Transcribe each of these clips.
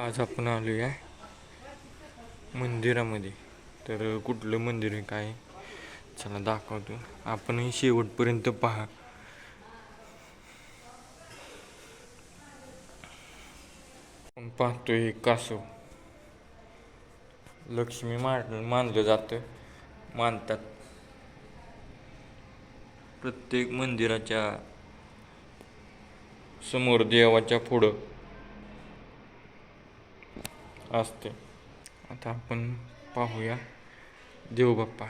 आज आपण आलो आहे मंदिरामध्ये. तर कुठलं मंदिर आहे काय चला दाखवतो. आपणही शेवटपर्यंत पहा. आपण पाहतोय हे कासव लक्ष्मी मान मानलं जातं. मानतात. प्रत्येक मंदिराच्या समोर देवाच्या पुढं असते. आता आपण पाहूया देवबाप्पा.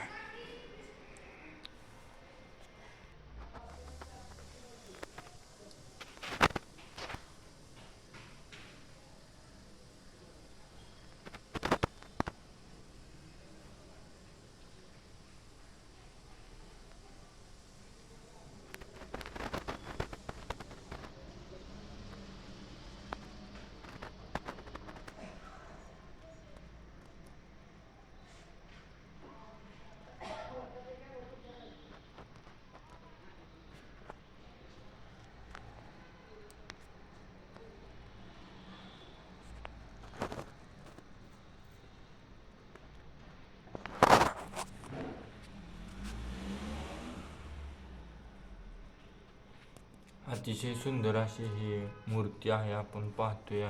अतिशय सुंदर अशी ही मूर्ती आहे आपण पाहतोय.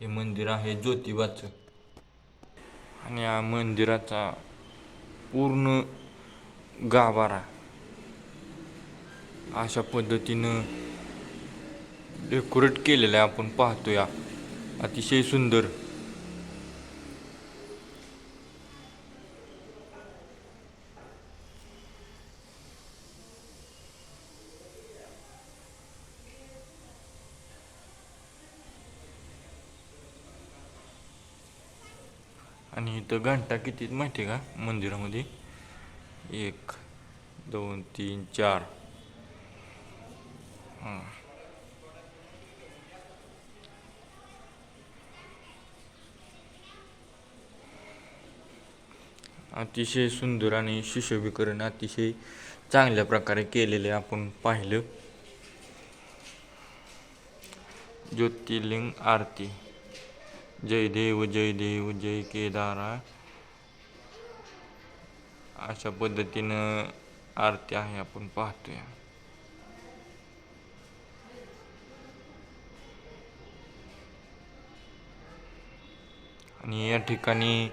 हे मंदिर आहे ज्योतिबाचं. आणि या मंदिराचा पूर्ण गाभारा अशा पद्धतीनं डेकोरेट केलेलं आहे आपण पाहतोय. अतिशय सुंदर. आणि इथं घंटा किती आहेत माहिती आहे का? मंदिरामध्ये. एक दोन तीन चार. हां. अतिशय सुंदर आणि सुशोभीकरण अतिशय चांगल्या प्रकारे केलेले आपण पाहिलं. ज्योतिर्लिंग आरती. जय देव जय देव जय केदारा. अशा पद्धतीनं आरती आहे आपण पाहतोय. आणि या ठिकाणी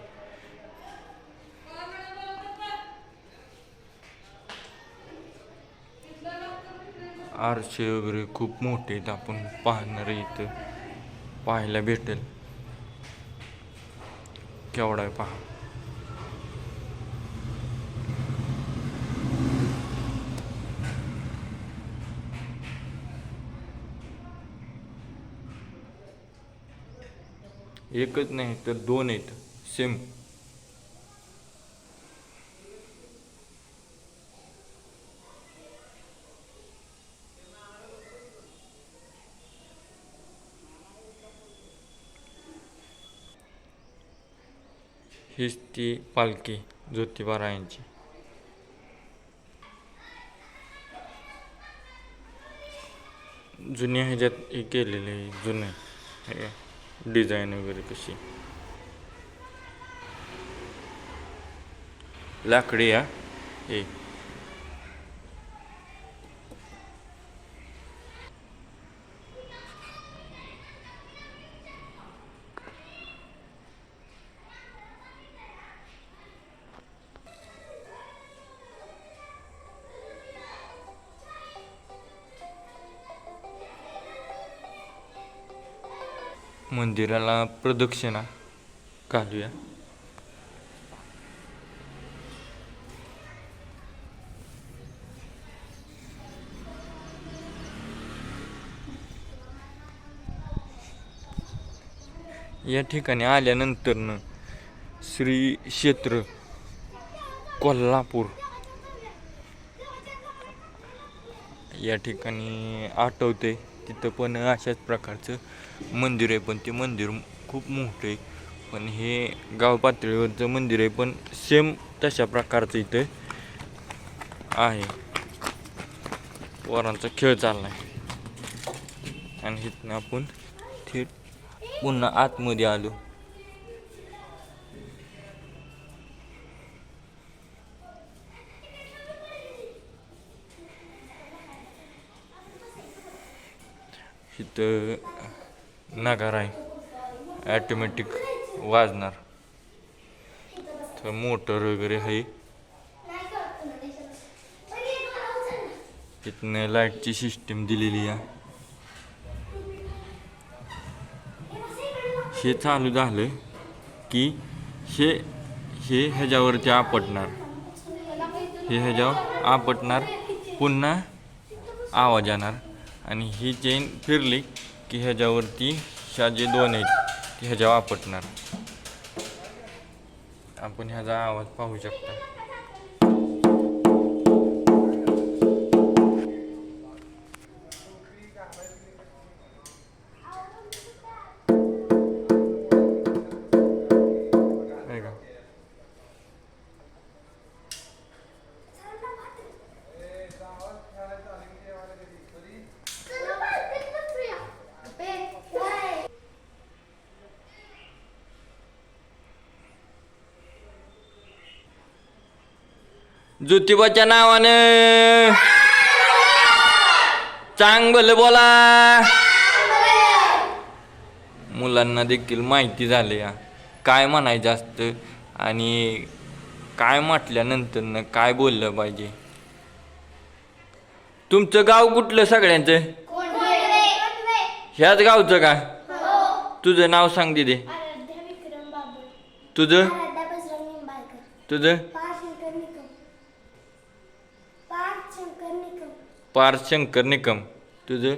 आरसे वगैरे खूप मोठे आहेत आपण पाहणार इथं पाहायला भेटेल. केवढा आहे पहा. एकच नाही तर दोन आहेत. सेम हीच ती पालखी ज्योतिबा रायांची जुन्या ह्याच्यात हे केलेले जुने डिझाईन वगैरे कशी. लाकडी या हे. मंदिराला प्रदक्षिणा घालूया. या ठिकाणी आल्यानंतरनं श्री क्षेत्र कोल्हापूर. या ठिकाणी आठवते. तिथं पण अशाच प्रकारचं मंदिर आहे. पण ते मंदिर खूप मोठं आहे. पण हे गाव पातळीवरचं मंदिर आहे. पण सेम तशा प्रकारचं इथं आहे. पोरांचा खेळ चालला आहे आणि इथनं आपण थेट पुन्हा आतमध्ये आलो. इथं नगार आहे. ॲटोमॅटिक वाजणार. तर मोटर वगैरे आहे. इथनं लाईटची सिस्टीम दिलेली आहे. हे चालू झालं की हे हे ह्याच्यावरती आपटणार. हे ह्याच्यावर आपटणार. पुन्हा आवाज येणार. आणि ही चेन फिरली की ह्याच्यावरती ह्या जे दोन आहेत ते ह्याच्या वापटणार आपण ह्याचा आवाज पाहू शकता. ज्योतिबाच्या नावानं. चांग भलं बोला. मुलांना देखील माहिती झाली या. काय म्हणायचं असतं आणि काय म्हटल्यानंतर काय बोललं पाहिजे? तुमचं गाव कुठलं सगळ्यांचं? ह्याच गावचं का? तुझं नाव सांग दिदे. तुझं? तुझं पाच शंकर निकम पाच शंकर निकम. पार्थ शंकर निकम. तुझं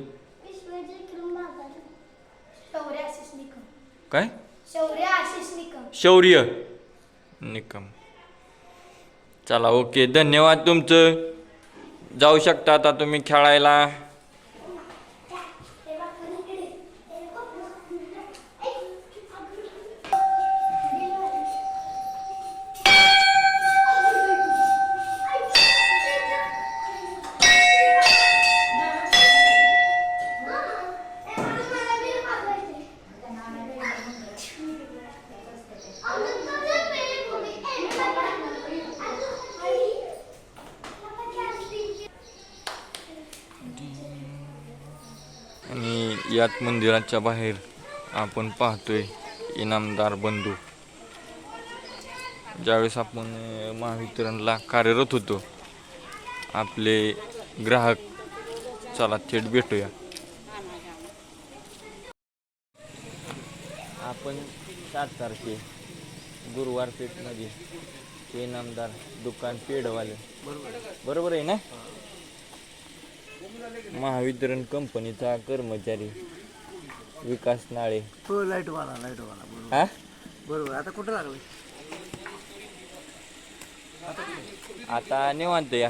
काय? शौर्य आशिष निकम. शौर्य निकम. चला ओके. धन्यवाद तुमचं. जाऊ शकता आता तुम्ही खेळायला. यात मंदिराच्या बाहेर आपण पाहतोय इनामदार बंधू. ज्यावेळेस आपण महावितरणला कार्यरत होतो आपले ग्राहक चला थेट भेटूया. आपण सात तारखे गुरुवार पेठमध्ये इनामदार दुकान पेढवाले बरोबर आहे ना? महावितरण कंपनीचा कर्मचारी विकास नाळे. हो लाईटवाला लाईटवाला बरोबर. हा? बरोबर. आता कुठं लागलं? आता निवांत या.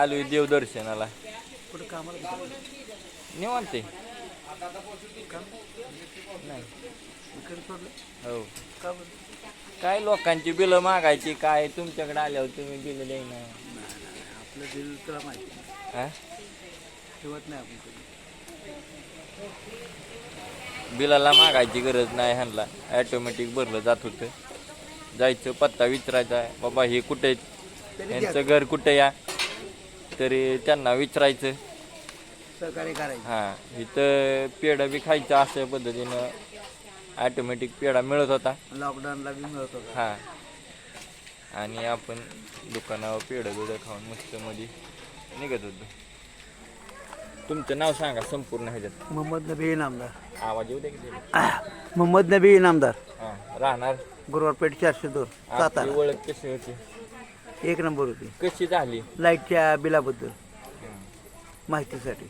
आलोय देवदर्शनाला. कुठं कामाला? निवांत आहे. नाही. हो. का बरं? काय लोकांची बिलं मागायची काय तुमच्याकडे आल्यावर तुम्ही बिलं द्याय ना आपलं दिल तुला माहिती. हा? ठेवत नाही आपण कधी. बिलाला मागायची गरज नाही ह्यांना. ॲटोमॅटिक भरलं जात होतं. जायचं पत्ता विचारायचा बाबा हे कुठे आहेत? यांचं घर कुठे या? तरी त्यांना विचारायचं. सहकार्य करायचं. हां. इथं पेढा बी खायचं अशा पद्धतीनं ॲटोमॅटिक पेढा मिळत होता. लॉकडाऊनला बी मिळत होता. हां. आणि आपण दुकानावर पेढं बिढं खाऊन मस्त मध्ये निघत होतो. तुमचं नाव सांगा संपूर्ण ह्याच्यात. मोहम्मद नबी इनामदार. आवाज येऊ दे की त्याला. मोहम्मद नबी इनामदार. हां राहणार. गुरुवारपेठ चारशे दोन आपली सातारा. ओळख कशी होती? एक नंबर होती. कशी झाली? लाईटच्या बिलाबद्दल माहितीसाठी.